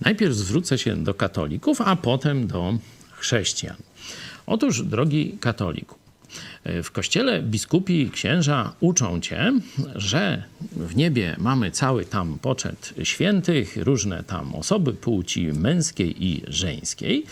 Najpierw zwrócę się do katolików, a potem do chrześcijan. Otóż, drogi katoliku, w kościele biskupi księża uczą cię, że w niebie mamy cały tam poczet świętych, różne tam osoby płci męskiej i żeńskiej,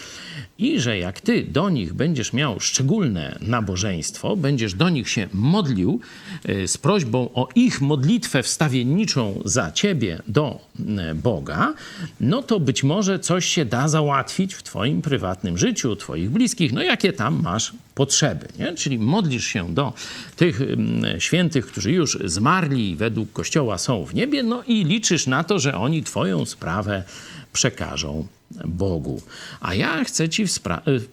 i że jak ty do nich będziesz miał szczególne nabożeństwo, będziesz do nich się modlił y, z prośbą o ich modlitwę wstawienniczą za ciebie do y, Boga, no to być może coś się da załatwić w twoim prywatnym życiu, twoich bliskich, no jakie tam masz potrzeby. Nie? Czyli modlisz się do tych mm, świętych, którzy już zmarli według Kościoła są w niebie, no i liczysz na to, że oni twoją sprawę przekażą Bogu. A ja chcę ci y,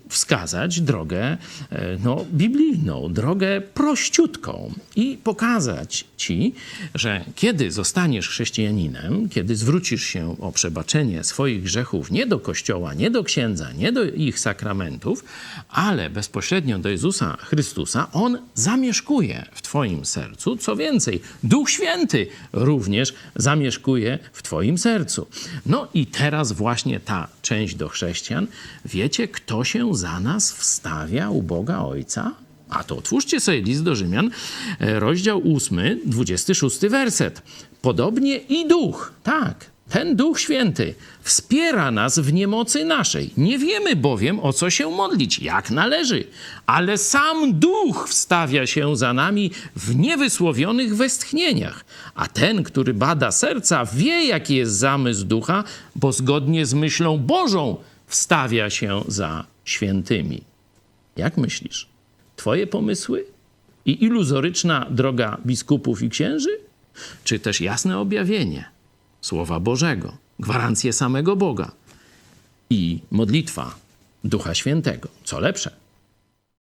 wskazać drogę e, no, biblijną, drogę prościutką i pokazać ci, że kiedy zostaniesz chrześcijaninem, kiedy zwrócisz się o przebaczenie swoich grzechów nie do Kościoła, nie do księdza, nie do ich sakramentów, ale bezpośrednio do Jezusa Chrystusa, On zamieszkuje w twoim sercu. Co więcej, Duch Święty również zamieszkuje w twoim sercu. No i teraz właśnie ta część do chrześcijan. Wiecie, kto się za nas wstawia u Boga Ojca? A to otwórzcie sobie list do Rzymian, e, rozdział 8, 26 werset. Podobnie i duch, tak, ten Duch Święty wspiera nas w niemocy naszej. Nie wiemy bowiem, o co się modlić, jak należy, ale sam Duch wstawia się za nami w niewysłowionych westchnieniach. A ten, który bada serca, wie, jaki jest zamysł Ducha, bo zgodnie z myślą Bożą wstawia się za świętymi. Jak myślisz? Twoje pomysły? I iluzoryczna droga biskupów i księży? Czy też jasne objawienie Słowa Bożego, gwarancje samego Boga i modlitwa Ducha Świętego? Co lepsze?